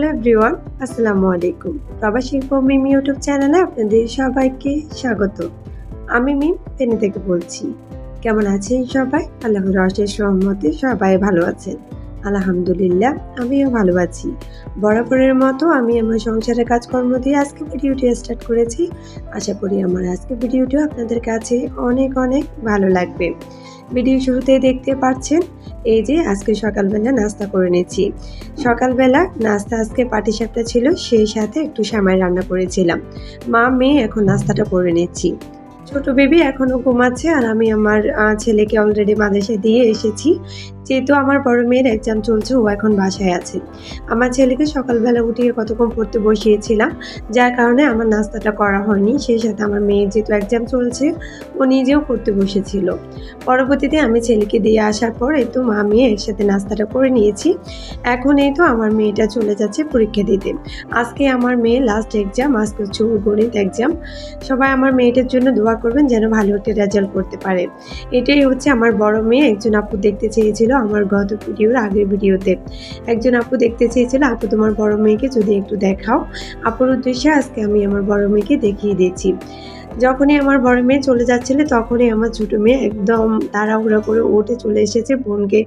Hello everyone, আসসালামু আলাইকুম। প্রবাসীর মিমি ইউটিউব চ্যানেলে আপনাদের সবাইকে স্বাগত। আমি মিম ফেনী থেকে বলছি। কেমন আছেন সবাই? আল্লাহর অশেষ রহমতে সবাই ভালো আছেন। আলহামদুলিল্লাহ, আমিও ভালো আছি। বরাবরের মতো আমি আমার সংসারের কাজকর্ম দিয়ে আজকে ভিডিওটি স্টার্ট করেছি। আশা করি আমার আজকে ভিডিওটিও আপনাদের কাছে অনেক অনেক ভালো লাগবে। ভিডিও শুরুতেই দেখতে পাচ্ছেন এই যে আজকে সকালবেলা নাস্তা করে নিচ্ছি সকালবেলা নাস্তা আজকে পাটিসাপটা ছিল, সেই সাথে একটু সামাই রান্না করেছিলাম। মা, মেয়ে এখন নাস্তাটা করে নিচ্ছি। ছোট বেবি এখনও ঘুমাচ্ছে আর আমি আমার ছেলেকে অলরেডি মাদ্রাসায় দিয়ে এসেছি। যেহেতু আমার বড় মেয়ের এক্সাম চলছে, ও এখন বাসায় আছে। আমার ছেলেকে সকালবেলা উঠিয়ে কতক্ষণ পড়তে বসিয়েছিলাম, যার কারণে আমার নাস্তাটা করা হয়নি। সেই সাথে আমার মেয়ের যেহেতু এক্সাম চলছে, ও নিজেও পড়তে বসেছিল। পরবর্তীতে আমি ছেলেকে দিয়ে আসার পর এই তো মা, মেয়ে একসাথে নাস্তাটা করে নিয়েছি। এখন এই তো আমার মেয়েটা চলে যাচ্ছে পরীক্ষা দিতে। আজকে আমার মেয়ে লাস্ট এক্সাম আজকে হচ্ছে ওর গণিত এক্সাম সবাই আমার মেয়েটার জন্য দোয়া করবেন যেন ভালো একটা রেজাল্ট করতে পারে। এটাই হচ্ছে আমার বড় মেয়ে, একজন আপু দেখতে চেয়েছিল আমার গত ভিডিওর আগের ভিডিওতে। একজন আপু দেখতে চেয়েছিল, আপু, তোমার বড় মেয়েকে যদি একটু দেখাও। আপুর উদ্দেশ্যে আজকে আমি আমার বড় মেয়েকে দেখিয়ে দিয়েছি। যখনই আমার বড় মেয়ে চলে যাচ্ছিল, তখনই আমার ছোটো মেয়ে একদম তাড়াহুড়া করে উঠে চলে এসেছে বোনকে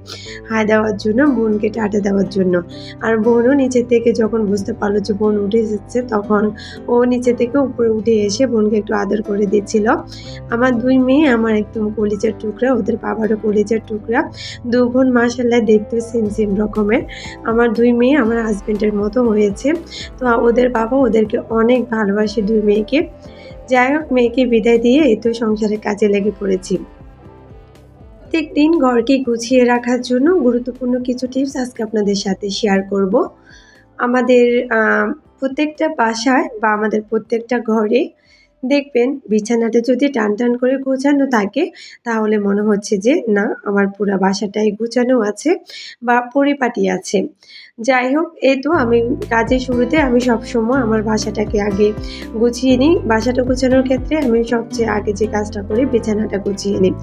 হাই দেওয়ার জন্য, বোনকে টাটা দেওয়ার জন্য। আর বোনও নিচে থেকে যখন বুঝতে পারল যে বোন উঠে এসেছে, তখন ও নিচে থেকে উপরে উঠে এসে বোনকে একটু আদর করে দিচ্ছিল। আমার দুই মেয়ে আমার একদম কলিজার টুকরা, ওদের বাবারও কলিজার টুকরা। দু বোন মাসাল্লাহ দেখতে সেম সেম রকমের। আমার দুই মেয়ে আমার হাজবেন্ডের মতো হয়েছে। তো ওদের বাবা ওদেরকে অনেক ভালোবাসে দুই মেয়েকে। যাই হোক, মেয়েকে বিদায় দিয়ে তো সংসারের কাজে লেগে পড়েছি। প্রত্যেক দিন ঘরকে গুছিয়ে রাখার জন্য গুরুত্বপূর্ণ কিছু টিপস আজকে আপনাদের সাথে শেয়ার করব। আমাদের প্রত্যেকটা বাসায় বা আমাদের প্রত্যেকটা ঘরে দেখবেন বিছানাটা যদি টান টান করে গোছানো থাকে, তাহলে মনে হচ্ছে যে, না, আমার পুরো বাসাটাই গোছানো আছে বা পরিপাটি আছে। যাই হোক, এই তো আমি কাজের শুরুতে আমি সবসময় আমার বাসাটাকে আগে গুছিয়ে নিই। বাসাটা গোছানোর ক্ষেত্রে আমি সবচেয়ে আগে যে কাজটা করি, বিছানাটা গুছিয়ে নিই।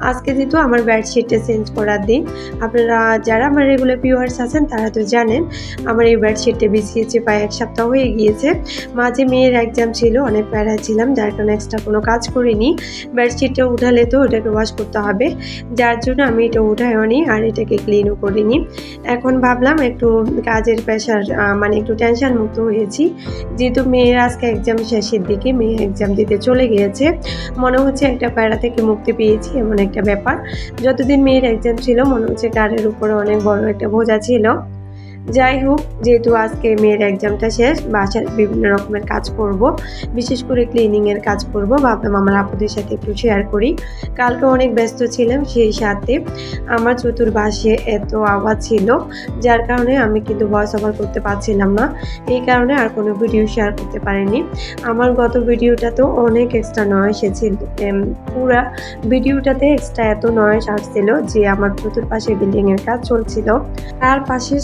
আজকে যেহেতু আমার বেডশিটটা চেঞ্জ করার দিন, আপনারা যারা আমার রেগুলার ভিউয়ার্স আছেন, তারা তো জানেন, আমার এই বেডশিটটা বিছিয়েছে প্রায় এক সপ্তাহ হয়ে গিয়েছে। মাঝে মেয়ের এক্সাম ছিল, অনেক প্যারা ছিলাম যার কারণে এক্সট্রা কোনো কাজ করিনি। বেডশিটটা উঠালে তো ওটাকে ওয়াশ করতে হবে। যার জন্য আমি এটা উঠায়ও নি আর এটাকে ক্লিনও করিনি। এখন ভাবলাম একটু কাজের প্রেশার মানে একটু টেনশন মুক্ত হয়েছি। যেহেতু মেয়ের আজকে এক্সাম শেষের দিকে, মেয়ে এক্সাম দিতে চলে গিয়েছে। মনে হচ্ছে একটা প্যারা থেকে মুক্তি পেয়েছি, এমন একটা ব্যাপার। যতদিন মেয়ের এক্সাম ছিল, মনে হচ্ছে কারের উপরে অনেক বড় একটা বোঝা ছিল। যাই হোক, যেহেতু আজকে মেয়ের এক্সামটা শেষ বাসার বিভিন্ন রকমের কাজ করব, বিশেষ করে ক্লিনিংয়ের কাজ করব, ভাবলাম আমার আপুদের সাথে একটু শেয়ার করি। কালকে অনেক ব্যস্ত ছিলাম সেই সাথে। আমার চতুর্পাশে এত আওয়াজ ছিল, যার কারণে আমি কিন্তু ভয়েস ওভার করতে পারছিলাম না। এই কারণে আর কোনো ভিডিও শেয়ার করতে পারিনি। আমার গত ভিডিওটা তো অনেক এক্সট্রা নয়েস এসেছিল পুরা ভিডিওটাতে এক্সট্রা এত নয়েস আসছিল যে আমার চতুর্পাশে বিল্ডিংয়ের কাজ চলছিল। তার পাশে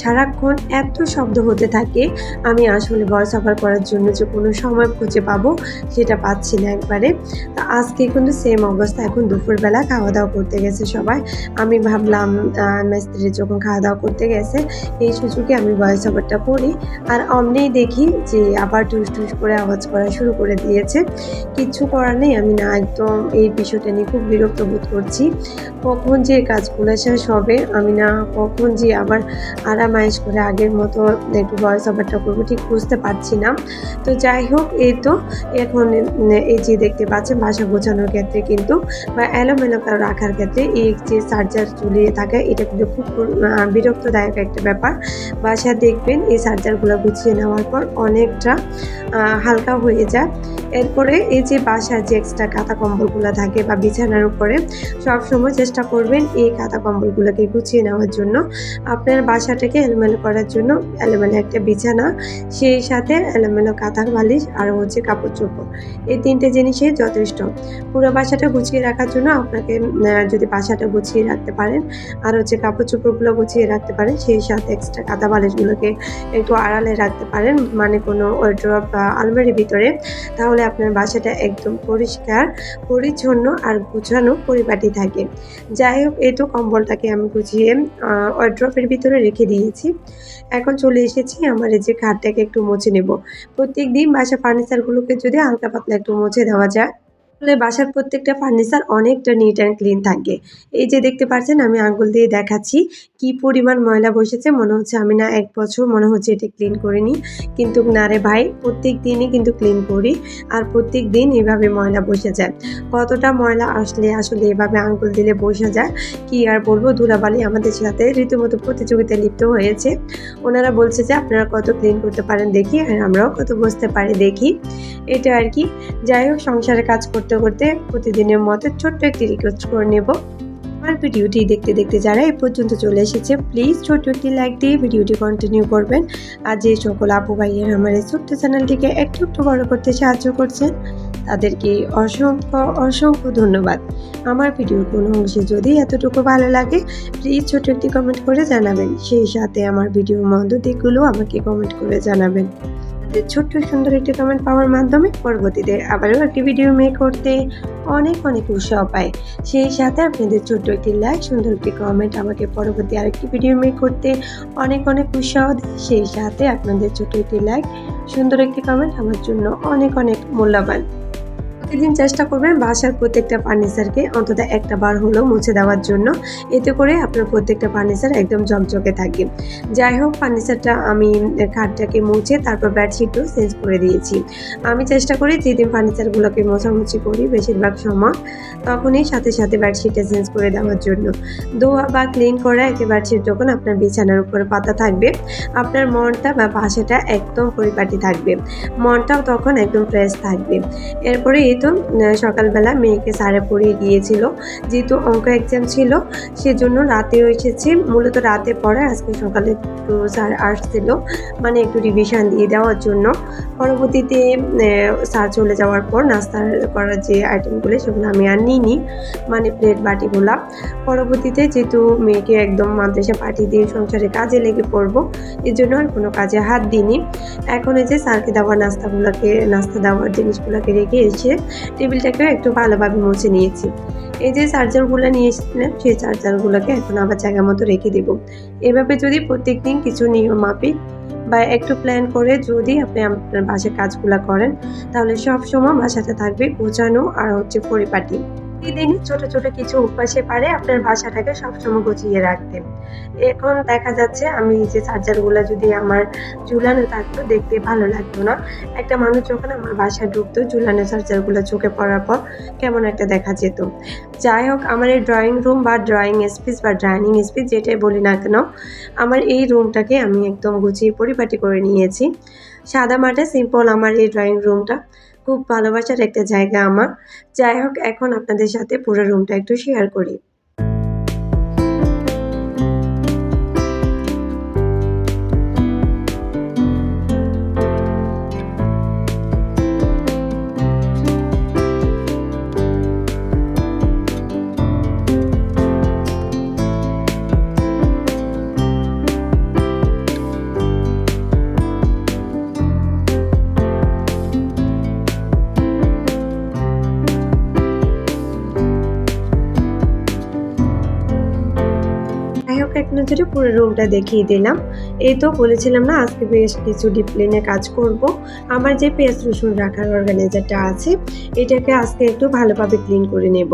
সারাক্ষণ এত শব্দ হতে থাকে, আমি আসলে ভয়েস ওভার করার জন্য যে কোনো সময় খুঁজে পাবো সেটা পাচ্ছি না একবারে। তা আজকে কিন্তু সেম অবস্থা, এখন দুপুরবেলা খাওয়া দাওয়া করতে গেছে সবাই। আমি ভাবলাম মিস্ত্রি যখন খাওয়া দাওয়া করতে গেছে, এই সুযোগে আমি ভয়েস ওভারটা করি। আর অমনেই দেখি যে আবার টুস টুস করে আওয়াজ করা শুরু করে দিয়েছে। কিচ্ছু করার নেই, আমি না একদম এই বিষয়টা নিয়ে খুব বিরক্ত বোধ করছি। কখন যে কাজগুলো শেষ হবে, আমি না কখন যে আবার আরামায়েশ করে আগের মতো একটু ভয়েস ওভারটা করব, ঠিক বুঝতে পারছি না। তো যাই হোক, এই তো, এখন এই যে দেখতে পাচ্ছেন বাসা গোছানোর ক্ষেত্রে কিন্তু, বা এলোমেলো রাখার ক্ষেত্রে এই যে চার্জার ঝুলিয়ে থাকে, এটা কিন্তু খুব বিরক্তদায়ক একটা ব্যাপার। বাসা দেখবেন এই চার্জারগুলো গুছিয়ে নেওয়ার পর অনেকটা হালকা হয়ে যায়। এরপরে এই যে বাসার যে এক্সট্রা কাঁথা কম্বলগুলো থাকে বা বিছানার উপরে সব সময় চেষ্টা করবেন এই কাঁথা কম্বলগুলোকে গুছিয়ে নেওয়ার জন্য। আপনার বাসাটাকে এলোমেলো করার জন্য এলোমেলো একটা বিছানা, সেই সাথে এলোমেলো কাঁথার বালিশ আর হচ্ছে কাপড় চোপড়। এই তিনটে জিনিসই যথেষ্ট। পুরো বাসাটা গুছিয়ে রাখার জন্য আপনাকে যদি বাসাটা গুছিয়ে রাখতে পারেন আর হচ্ছে কাপড় চোপড়গুলো গুছিয়ে রাখতে পারেন, সেই সাথে এক্সট্রা কাঁথা বালিশগুলোকে একটু আড়ালে রাখতে পারেন মানে কোনো ওয়ার্ড্রপ বা আলমারির ভিতরে, তাহলে ফলে আপনার বাসাটা একদম পরিষ্কার, পরিচ্ছন্ন আর গুছানো পরিপাটি থাকে। যাই হোক, এই তো কম্বলটাকে আমি গুছিয়ে ওয়ার্ড্রপের ভিতরে রেখে দিয়েছি। এখন চলে এসেছি আমার এই যে খাটটাকে একটু মুছে নেব। প্রত্যেক দিন বাসা ফার্নিচারগুলোকে যদি হালকা পাতলা একটু মুছে দেওয়া যায়। তাহলে বাসার প্রত্যেকটা ফার্নিচার অনেকটা নিট অ্যান্ড ক্লিন থাকে। এই যে দেখতে পাচ্ছেন, আমি আঙ্গুল দিয়ে দেখাচ্ছি কি পরিমাণ ময়লা বসেছে, মনে হচ্ছে আমি না এক বছর মনে হচ্ছে এটা ক্লিন করিনি। কিন্তু না রে ভাই, প্রত্যেক দিনই কিন্তু ক্লিন করি আর প্রত্যেক দিন এভাবে ময়লা বসে যায়। কতটা ময়লা আসলে আসলে এভাবে আঙ্গুল দিলে বসে যায়, কি আর বলব? ধুলাবালি আমাদের সাথে রীতিমতো প্রতিযোগিতায় লিপ্ত হয়েছে। ওনারা বলছে যে, আপনারা কত ক্লিন করতে পারেন দেখি, আর আমরাও কত বসতে পারি দেখি। এটা আর কি। যাই হোক, সংসারে কাজ করতে করতে প্রতিদিনের মতো ছোট্ট একটি রিকোয়েস্ট করে নেব। আমার ভিডিওটি দেখতে দেখতে যারা এই পর্যন্ত চলে এসেছে প্লিজ ছোট্ট একটি লাইক দিয়ে ভিডিওটি কন্টিনিউ করবেন। আর যে সকল আপু ভাইয়ের আমার এই ছোট্ট চ্যানেলটিকে একটু একটু বড় করতে সাহায্য করছেন, তাদেরকে অসংখ্য অসংখ্য ধন্যবাদ। আমার ভিডিওর কোনো অংশে যদি এতটুকু ভালো লাগে প্লিজ ছোট একটি কমেন্ট করে জানাবেন। সেই সাথে আমার ভিডিওর মন্দ দিকগুলো আমাকে কমেন্ট করে জানাবেন। আপনাদের ছোট্ট সুন্দর একটি কমেন্ট পাওয়ার মাধ্যমে পরবর্তীতে আবারও একটি ভিডিও মেক করতে অনেক অনেক উৎসাহ পায় সেই সাথে আপনাদের ছোট্ট একটি লাইক সুন্দর একটি কমেন্ট আমাকে পরবর্তী আরেকটি ভিডিও মেক করতে অনেক অনেক উৎসাহ দেয়। সেই সাথে আপনাদের ছোট্ট একটি লাইক সুন্দর একটি কমেন্ট আমার জন্য অনেক অনেক মূল্যবান। প্রতিদিন চেষ্টা করবেন বাসার প্রত্যেকটা ফার্নিচারকে অন্তত একটা বার হলেও মুছে দেওয়ার জন্য। এতে করে আপনার প্রত্যেকটা ফার্নিচার একদম ঝকঝকে থাকে। যাই হোক, ফার্নিচারটা আমি খাটটাকে মুছে তারপর বেডশিটও চেঞ্জ করে দিয়েছি। আমি চেষ্টা করি যেদিন ফার্নিচারগুলোকে মোছামুছি করি বেশিরভাগ সময়, তখনই সাথে সাথে বেডশিটটা চেঞ্জ করে দেওয়ার জন্য। ধোয়া বা ক্লিন করা একটা বেডশিট যখন আপনার বিছানার উপরে পাতা থাকবে, আপনার মনটা বা বাসাটা একদম পরিপাটি থাকবে। মনটাও তখন একদম ফ্রেশ থাকবে। এরপরে তো সকালবেলা মেয়েকে সারে পড়িয়ে গিয়েছিল। যেহেতু অঙ্ক এক্সাম ছিল, সেজন্য রাতেও এসেছি। মূলত রাতে পড়ে আজকে সকালে একটু স্যার আসছিল মানে একটু রিভিশন দিয়ে দেওয়ার জন্য। পরবর্তীতে স্যার চলে যাওয়ার পর নাস্তার করার যে আইটেমগুলো সেগুলো আমি আর নিইনি মানে প্লেট বাটিগুলা। পরবর্তীতে যেহেতু মেয়েকে একদম মাদ্রাসা পাঠিয়ে দিয়ে সংসারে কাজে লেগে পড়ব এর জন্য আর কোনো কাজে হাত দিইনি। এখন এই যে স্যারকে দেওয়া নাস্তাগুলোকে, নাস্তা দেওয়ার জিনিসগুলোকে রেখে এসে টেবিলটাকেও একটু ভালোভাবে মুছে নিয়েছি। এই যে চার্জারগুলো নিয়ে এসেছিলাম, সেই চার্জারগুলোকে এখন আবার জায়গা মতো রেখে দেব। এভাবে যদি প্রত্যেক দিন কিছু নিয়ম মাফিক বা একটু প্ল্যান করে যদি আপনি আপনার বাসায় কাজগুলো করেন, তাহলে সব সময় থাকবে গোছানো আর হচ্ছে পরিপাটি। প্রতিদিনই ছোট ছোট কিছু অভ্যাসে পারে আপনার ভাষাটাকে সবসময় গুছিয়ে রাখতে এখন দেখা যাচ্ছে আমি যে চার্জারগুলো যদি আমার ঝুলানো থাকতো দেখতে ভালো লাগতো না। একটা মানুষ যখন আমার বাসায় ঢুকতো ঝুলানো চার্জারগুলো চোখে পড়ার পর কেমন একটা দেখা যেত। যাই হোক, আমার এই ড্রয়িং রুম বা ড্রয়িং স্পেস বা ডাইনিং স্পেস যেটাই বলি না কেন, আমার এই রুমটাকে আমি একদম গুছিয়ে পরিপাটি করে নিয়েছি। সাদা মাঠে সিম্পল আমার এই ড্রয়িং রুমটা খুব ভালোবাসার একটা জায়গা আমার। যাই হোক, এখন আপনাদের সাথে পুরো রুমটা একটু শেয়ার করি। নজরে পুরো রুমটা দেখিয়ে দিলাম। এই তো বলেছিলাম না, আজকে বেশ কিছু ডিপ্লিনে কাজ করব। আমার যে পেঁয়াজ রসুন রাখার অর্গানাইজারটা আছে, এটাকে আজকে একটু ভালোভাবে ক্লিন করে নেব।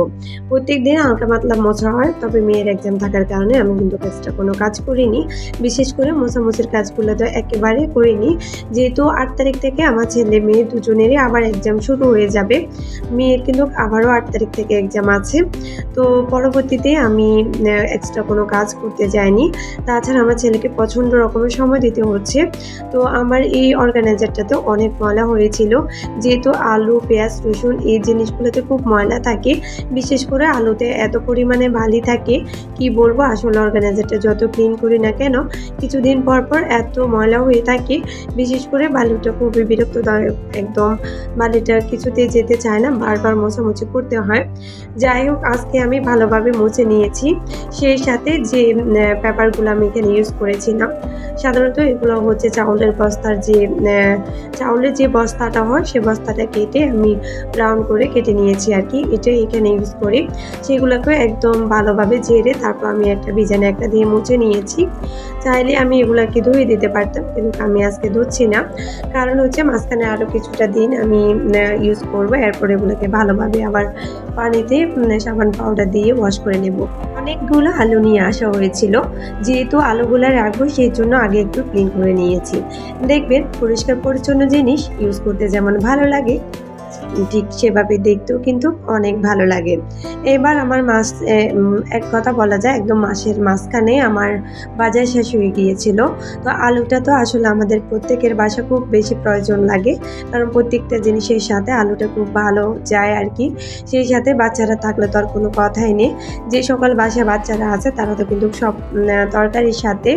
প্রত্যেক দিন হালকা পাতলা মোছা হয়, তবে মেয়ের এক্সাম থাকার কারণে আমি কিন্তু এক্সট্রা কোনো কাজ করিনি। বিশেষ করে মোছামুছির কাজগুলো তো একেবারে করিনি। যেহেতু আট তারিখ থেকে আমার ছেলে মেয়ে দুজনেরই আবার এক্সাম শুরু হয়ে যাবে, মেয়ের কিন্তু আবারও আট তারিখ থেকে এক্সাম আছে। তো পরবর্তীতে আমি এক্সট্রা কোনো কাজ করতে যাইনি। তাছাড়া আমার ছেলেকে পছন্দ রকমের সময় দিতে হচ্ছে। তো আমার এই অর্গানাইজারটাতে অনেক ময়লা হয়েছিল। যেহেতু আলু, পেঁয়াজ, রসুন এই জিনিসগুলোতে খুব ময়লা থাকে, বিশেষ করে আলুতে এত পরিমাণে বালি থাকে। কি বলব? আসলে অর্গানাইজারটা যত ক্লিন করি না কেন, কিছুদিন পর পর এত ময়লা হয়ে থাকে। বিশেষ করে বালুটা খুবই বিরক্তদায়ক। একদম বালিটা কিছুতে যেতে চায় না, বারবার মোছামুছি করতে হয়। যাই হোক, আজকে আমি ভালোভাবে মুছে নিয়েছি। সেই সাথে যে পেপারগুলো আমি এখানে ইউজ করেছিলাম। সাধারণত এগুলো হচ্ছে চাউলের বস্তার যে চাউলের যে বস্তাটা হয়, সে বস্তাটা কেটে আমি ব্রাউন করে কেটে নিয়েছি আর কি। এটা এখানে ইউজ করি। সেগুলোকে একদম ভালোভাবে ঝেড়ে তারপর আমি একটা বিজানে একটা দিয়ে মুছে নিয়েছি। চাইলে আমি এগুলাকে ধুয়ে দিতে পারতাম, কিন্তু আমি আজকে ধুচ্ছি না। কারণ হচ্ছে মাঝখানে আরও কিছুটা দিন আমি ইউজ করব, এরপর এগুলোকে ভালোভাবে আবার পানিতে সাবান পাউডার দিয়ে ওয়াশ করে নেব। অনেকগুলো আলু নিয়ে আসা হয়েছিল। যেহেতু আলুগুলো রাখব সেই জন্য আগে একটু ক্লিন করে নিয়েছি। দেখবেন পরিষ্কার পরিচ্ছন্ন জিনিস ইউজ করতে যেমন ভালো লাগে ঠিক সেভাবে দেখতেও কিন্তু অনেক ভালো লাগে। এবার আমার উম, এক কথা বলা যায় একদম মাসের মাঝখানে আমার বাজার শেষ হয়ে গিয়েছিল। তো আলুটা তো আসলে আমাদের প্রত্যেকের বাসা খুব বেশি প্রয়োজন লাগে। কারণ প্রত্যেকটা জিনিসের সাথে আলুটা খুব ভালো যায় আর কি। সেই সাথে বাচ্চারা থাকলে তো আর কোনো কথাই নেই। যে সকল বাসায় বাচ্চারা আছে তারা তো কিন্তু সব তরকারির সাথে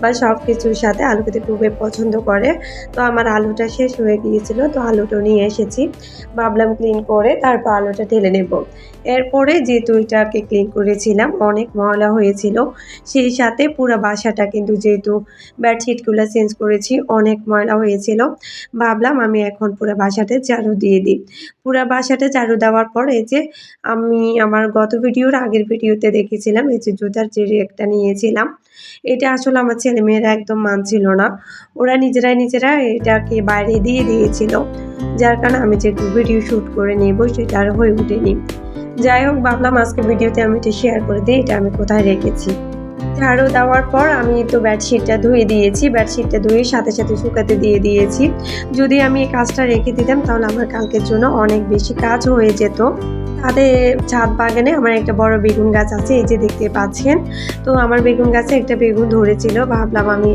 বা সব কিছুর সাথে আলু খেতে খুবই পছন্দ করে। তো আমার আলুটা শেষ হয়ে গিয়েছিল তো আলুটা নিয়ে এসেছি। ভাবলাম ক্লিন করে তারপর আলুটা ঢেলে নেব। এরপরে যেহেতু এটাকে ক্লিন করেছিলাম, অনেক ময়লা হয়েছিল, সেই সাথে পুরো বাসাটা কিন্তু যেহেতু বেডশিটগুলো চেঞ্জ করেছি, অনেক ময়লা হয়েছিল। ভাবলাম আমি এখন পুরো বাসাটা ঝাড়ু দিয়ে দিই। পুরো বাসাটা ঝাড়ু দেওয়ার পর এই যে আমি আমার গত ভিডিওর আগের ভিডিওতে দেখেছিলাম, এই যে জুতার যে রেকটা নিয়েছিলাম, এটা আসলে আমার ছেলেমেয়েরা একদম মানছিল না। ওরা নিজেরাই নিজেরা এটাকে বাইরে দিয়ে দিয়েছিল, যার কারণে আমি যে ভিডিও শ্যুট করে নেব, সেটা আর হয়ে ওঠেনি। যাই হোক, ভাবলাম আজকে ভিডিওতে আমি এটা শেয়ার করে দিই, এটা আমি কোথায় রেখেছি। ঝাড়ু দেওয়ার পর আমি তো বেডশিটটা ধুয়ে দিয়েছি বেডশিটটা ধুয়ে সাথে সাথে শুকাতে দিয়ে দিয়েছি। যদি আমি এই কাজটা রেখে দিতাম, তাহলে আমার কালকের জন্য অনেক বেশি কাজ হয়ে যেত। তাদের ছাদ বাগানে আমার একটা বড় বেগুন গাছ আছে, এই যে দেখতে পাচ্ছেন। তো আমার বেগুন গাছে একটা বেগুন ধরেছিল, ভাবলাম আমি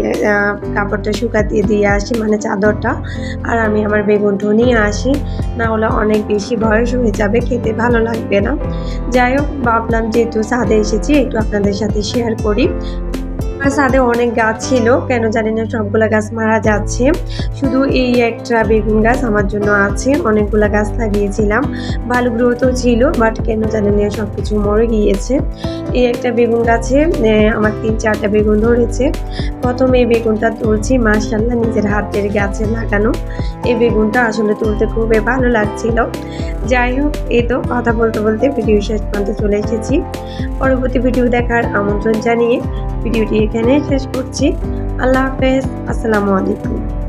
কাপড়টা শুকাতে দিয়ে আসি মানে চাদরটা, আর আমি আমার বেগুনটা নিয়ে আসি। না হলে অনেক বেশি বয়স হয়ে যাবে, খেতে ভালো লাগবে না। যাই হোক, ভাবলাম যেহেতু ছাদে এসেছি, একটু আপনাদের সাথে শেয়ার করি। আর ছাদে অনেক গাছ ছিল, কেন জানি না, সবগুলো গাছ মারা যাচ্ছে। শুধু এই একটা বেগুন গাছ আমার জন্য আছে, অনেকগুলো গাছ লাগিয়েছিলাম। ভালো গ্রোথও ছিল, বাট কেন জানি না সব কিছু মরে গিয়েছে। এই একটা বেগুন গাছে আমার তিন চারটা বেগুন ধরেছে। প্রথমে এই বেগুনটা তুলছি মার্শাল্লাহ নিজের হাতের গাছে লাগানো। এই বেগুনটা আসলে তুলতে খুবই ভালো লাগছিল। যাই হোক, এই তো কথা বলতে বলতে ভিডিও শেষ পর্যন্ত চলে এসেছি। পরবর্তী ভিডিও দেখার আমন্ত্রণ জানিয়ে ভিডিওটি এখানে শেষ করছি। আল্লাহ হাফেজ। আসসালামু আলাইকুম।